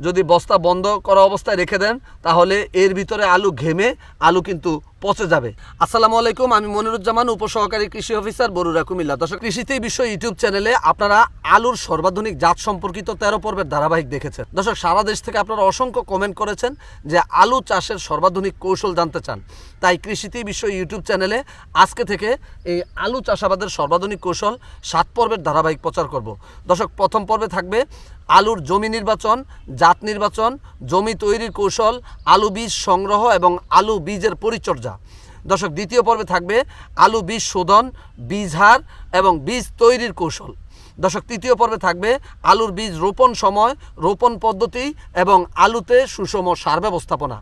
যদি বস্তা বন্ধ করা অবস্থায় রেখে দেন তাহলে এর ভিতরে আলু ঘেমে আলু কিন্তু পচে যাবে। আসসালামু আলাইকুম, আমি মনিরুজ্জামান, উপসহকারী কৃষি অফিসার বরুরা কুমিল্লা। দর্শক কৃষিতেই বিশ্ব ইউটিউব চ্যানেলে আপনারা আলুর সর্বাধুনিক জাত সম্পর্কিত তেরো পর্বের ধারাবাহিক দেখেছেন। দর্শক, সারা দেশ থেকে আপনারা অসংখ্য কমেন্ট করেছেন যে আলু চাষের সর্বাধুনিক কৌশল জানতে চান। তাই কৃষিতেই বিশ্ব ইউটিউব চ্যানেলে আজকে থেকে এই আলু চাষাবাদের সর্বাধুনিক কৌশল সাত পর্বের ধারাবাহিক প্রচার করব। দর্শক, প্রথম পর্বে থাকবে আলুর জমি নির্বাচন, জাত নির্বাচন, জমি তৈরির কৌশল, আলু বীজ সংগ্রহ এবং আলু বীজের পরিচর্যা। দর্শক, দ্বিতীয় পর্বে থাকবে আলু বীজ শোধন, বীজ হার এবং বীজ তৈরির কৌশল। দর্শক, তৃতীয় পর্বে থাকবে আলুর বীজ রোপণ সময়, রোপণ পদ্ধতি এবং আলুতে সুষম সার ব্যবস্থাপনা।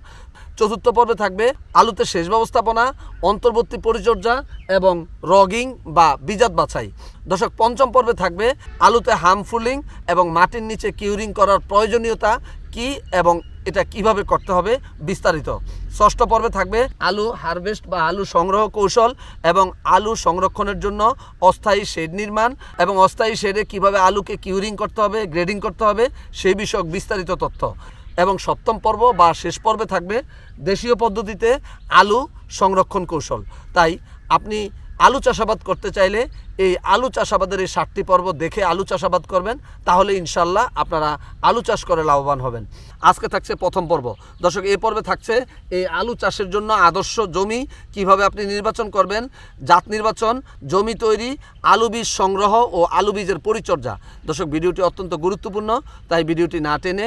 চতুর্থ পর্বে থাকবে আলুতে সেচ ব্যবস্থাপনা, অন্তর্বর্তী পরিচর্যা এবং রগিং বা বীজাত বাছাই। দর্শক, পঞ্চম পর্বে থাকবে আলুতে হামফুলিং এবং মাটির নিচে কিউরিং করার প্রয়োজনীয়তা কি এবং এটা কীভাবে করতে হবে বিস্তারিত। ষষ্ঠ পর্বে থাকবে আলু হারভেস্ট বা আলু সংগ্রহ কৌশল এবং আলু সংরক্ষণের জন্য অস্থায়ী শেড নির্মাণ এবং অস্থায়ী শেডে কীভাবে আলুকে কিউরিং করতে হবে গ্রেডিং করতে হবে, সেই বিষয়ক বিস্তারিত তথ্য। এবং সপ্তম পর্ব বা শেষ পর্বে থাকবে দেশীয় পদ্ধতিতে আলু সংরক্ষণ কৌশল। তাই আপনি আলু চাষাবাদ করতে চাইলে এই আলু চাষাবাদের এই ষাটটি পর্ব দেখে আলু চাষাবাদ করবেন, তাহলে ইনশাল্লাহ আপনারা আলু চাষ করে লাভবান হবেন। আজকে থাকছে প্রথম পর্ব। দর্শক, এই পর্বে থাকছে এই আলু চাষের জন্য আদর্শ জমি, কীভাবে আপনি নির্বাচন করবেন, জাত নির্বাচন, জমি তৈরি, আলু বীজ সংগ্রহ ও আলু বীজের পরিচর্যা। দর্শক, ভিডিওটি অত্যন্ত গুরুত্বপূর্ণ, তাই ভিডিওটি না টেনে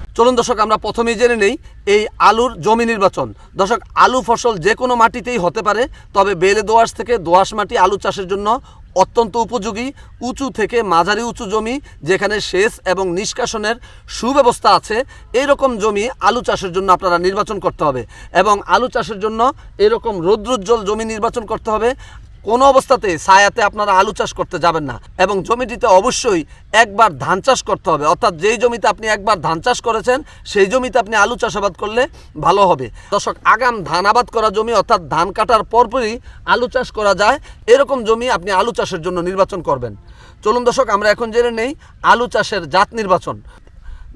চলুন দর্শক, আমরা প্রথমেই জেনে নেই এই আলুর জমি নির্বাচন। দর্শক, আলু ফসল যে কোনো মাটিতেই হতে পারে, তবে বেলে দোআঁশ থেকে দোআঁশ মাটি আলু চাষের জন্য অত্যন্ত উপযোগী, উঁচু থেকে মাঝারি উঁচু জমি, যেখানে সেচ এবং নিষ্কাশনের সুব্যবস্থা আছে, এরকম জমি আলু চাষের জন্য আপনারা নির্বাচন করতে হবে। এবং আলু চাষের জন্য এরকম রৌদ্রোজ্জ্বল জমি নির্বাচন করতে হবে। কোনো অবস্থাতে ছায়াতে আপনারা আলু চাষ করতে যাবেন না। এবং জমিটিতে অবশ্যই একবার ধান চাষ করতে হবে। অর্থাৎ যেই জমিতে আপনি একবার ধান চাষ করেছেন, সেই জমিতে আপনি আলু চাষাবাদ করলে ভালো হবে। দর্শক, আগাম ধান আবাদ করা জমি অর্থাৎ ধান কাটার পরপরই আলু চাষ করা যায়। এরকম জমি আপনি আলু চাষের জন্য নির্বাচন করবেন। চলুন দর্শক, আমরা এখন জেনে নেই আলু চাষের জাত নির্বাচন।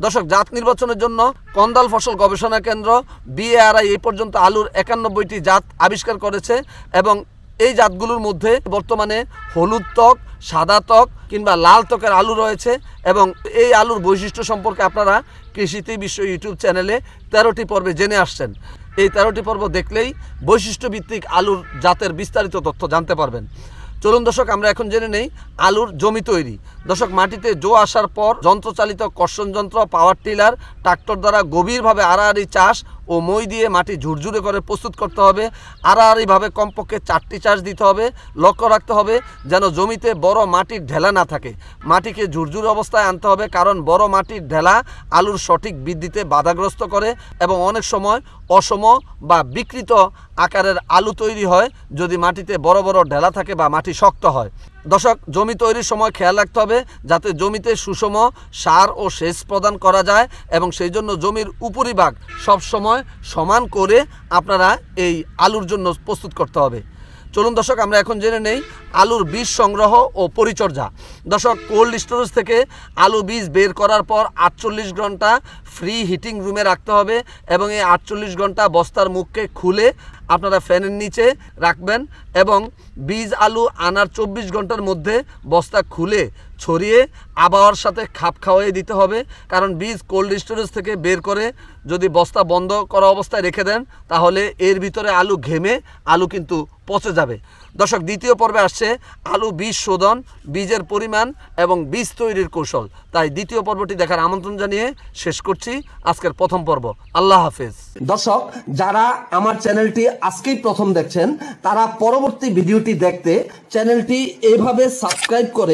দর্শক, জাত নির্বাচনের জন্য কন্দাল ফসল গবেষণা কেন্দ্র, বিএআরআই এই পর্যন্ত আলুর একানব্বইটি জাত আবিষ্কার করেছে এবং এই জাতগুলোর মধ্যে বর্তমানে হলুদ ত্বক, সাদা ত্বক কিংবা লাল ত্বকের আলু রয়েছে এবং এই আলুর বৈশিষ্ট্য সম্পর্কে আপনারা কৃষিতে বিশ্ব ইউটিউব চ্যানেলে তেরোটি পর্বে জেনে আসছেন। এই তেরোটি পর্ব দেখলেই বৈশিষ্ট্যভিত্তিক আলুর জাতের বিস্তারিত তথ্য জানতে পারবেন। চলুন দর্শক, আমরা এখন জেনে নেই আলুর জমি তৈরি। দর্শক, মাটিতে জো আসার পর যন্ত্রচালিত কর্ষণ যন্ত্র পাওয়ার টিলার ট্রাক্টর দ্বারা গভীরভাবে আড়াআড়ি চাষ ও মই দিয়ে মাটি ঝুরঝুরে করে প্রস্তুত করতে হবে। আড়াআড়িভাবে কমপক্ষে চারটি চাষ দিতে হবে। লক্ষ্য রাখতে হবে যেন জমিতে বড় মাটির ঢেলা না থাকে। মাটিকে ঝুরঝুরে অবস্থায় আনতে হবে কারণ বড় মাটির ঢেলা আলুর সঠিক বৃদ্ধিতে বাধাগ্রস্ত করে এবং অনেক সময় অসম বা বিকৃত আকারের আলু তৈরি হয় যদি মাটিতে বড় বড় ঢেলা থাকে বা মাটি শক্ত হয়। দর্শক, জমি তৈরির সময় খেয়াল রাখতে হবে যাতে জমিতে সুষম সার ও সেচ প্রদান করা যায় এবং সেই জন্য জমির উপরিভাগ সবসময় সমান করে আপনারা এই আলুর জন্য প্রস্তুত করতে হবে। চলুন দর্শক, আমরা এখন জেনে নেই আলুর বীজ সংগ্রহ ও পরিচর্যা। দর্শক, কোল্ড স্টোরেজ থেকে আলু বীজ বের করার পর আটচল্লিশ ঘণ্টা ফ্রি হিটিং রুমে রাখতে হবে এবং এই আটচল্লিশ ঘণ্টা বস্তার মুখকে খুলে আপনারা ফ্যানের নিচে রাখবেন এবং বীজ আলু আনার চব্বিশ ঘণ্টার মধ্যে বস্তা খুলে ছড়িয়ে আবহাওয়ার সাথে খাপ খাওয়াই দিতে হবে। কারণ বীজ কোল্ড স্টোরেজ থেকে বের করে যদি বস্তা বন্ধ করা অবস্থায় রেখে দেন, তাহলে এর ভিতরে আলু ঘেমে আলু কিন্তু পচে যাবে। দর্শক, দ্বিতীয় পর্বে আসছে আলু বীজ শোধন, বীজের পরিমাণ এবং বীজ তৈরির কৌশল। তাই দ্বিতীয় পর্বটি দেখার আমন্ত্রণ জানিয়ে শেষ করছি আজকের প্রথম পর্ব। আল্লাহ হাফেজ। দর্শক, যারা আমার চ্যানেলটি আজকেই প্রথম দেখছেন, তারা পরবর্তী ভিডিওটি দেখতে চ্যানেলটি এভাবে সাবস্ক্রাইব করে